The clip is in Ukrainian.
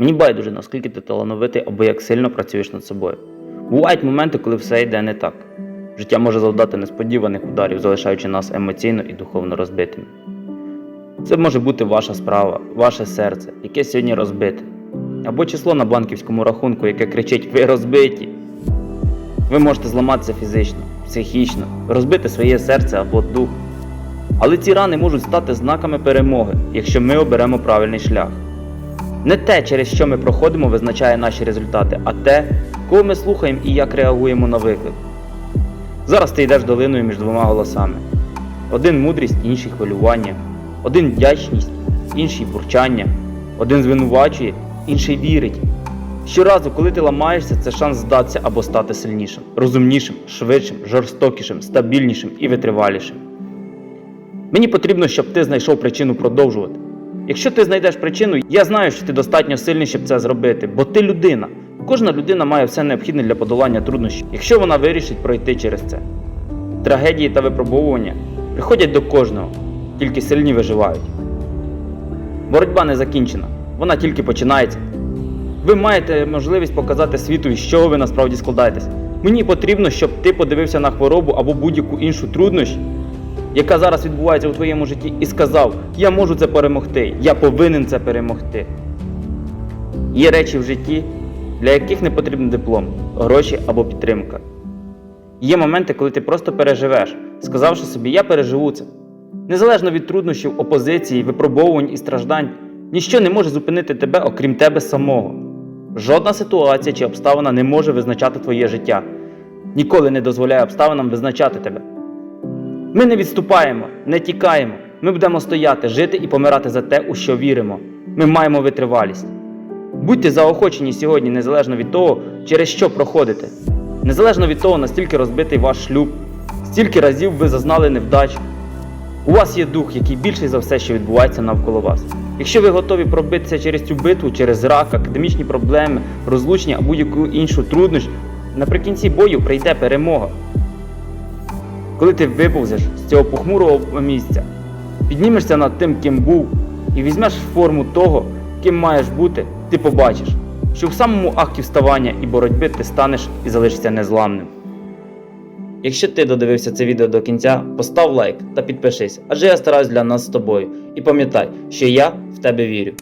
Мені байдуже, наскільки ти талановитий або як сильно працюєш над собою. Бувають моменти, коли все йде не так. Життя може завдати несподіваних ударів, залишаючи нас емоційно і духовно розбитими. Це може бути ваша справа, ваше серце, яке сьогодні розбите, або число на банківському рахунку, яке кричить Ви розбиті. Ви можете зламатися фізично, психічно, розбити своє серце або дух. Але ці рани можуть стати знаками перемоги, якщо ми оберемо правильний шлях. Не те, через що ми проходимо, визначає наші результати, а те, кого ми слухаємо і як реагуємо на виклик. Зараз ти йдеш долиною між двома голосами: один мудрість, інший хвилювання, один вдячність, інший бурчання, один звинувачує, інший вірить. Щоразу, коли ти ламаєшся, це шанс здатися або стати сильнішим, розумнішим, швидшим, жорстокішим, стабільнішим і витривалішим. Мені потрібно, щоб ти знайшов причину продовжувати. Якщо ти знайдеш причину, я знаю, що ти достатньо сильний, щоб це зробити, бо ти людина. Кожна людина має все необхідне для подолання труднощів, якщо вона вирішить пройти через це. Трагедії та випробовування приходять до кожного, тільки сильні виживають. Боротьба не закінчена, вона тільки починається. Ви маєте можливість показати світу, з чого ви насправді складаєтесь. Мені потрібно, щоб ти подивився на хворобу або будь-яку іншу труднощ, яка зараз відбувається у твоєму житті, і сказав: Я можу це перемогти, я повинен це перемогти. Є речі в житті, для яких не потрібен диплом, гроші або підтримка. Є моменти, коли ти просто переживеш, сказавши собі, я переживу це. Незалежно від труднощів, опозиції, випробовувань і страждань, ніщо не може зупинити тебе, окрім тебе самого. Жодна ситуація чи обставина не може визначати твоє життя. Ніколи не дозволяє обставинам визначати тебе. Ми не відступаємо, не тікаємо. Ми будемо стояти, жити і помирати за те, у що віримо. Ми маємо витривалість. Будьте заохочені сьогодні, незалежно від того, через що проходите. Незалежно від того, настільки розбитий ваш шлюб, стільки разів ви зазнали невдач. У вас є дух, який більший за все, що відбувається навколо вас. Якщо ви готові пробитися через цю битву, через рак, академічні проблеми, розлучення або будь-яку іншу труднощ, наприкінці бою прийде перемога. Коли ти виповзеш з цього похмурого місця, піднімешся над тим, ким був, і візьмеш форму того, ким маєш бути, ти побачиш, що в самому акті вставання і боротьби ти станеш і залишишся незламним. Якщо ти додивився це відео до кінця, постав лайк та підпишись, адже я стараюсь для нас з тобою. І пам'ятай, що я в тебе вірю.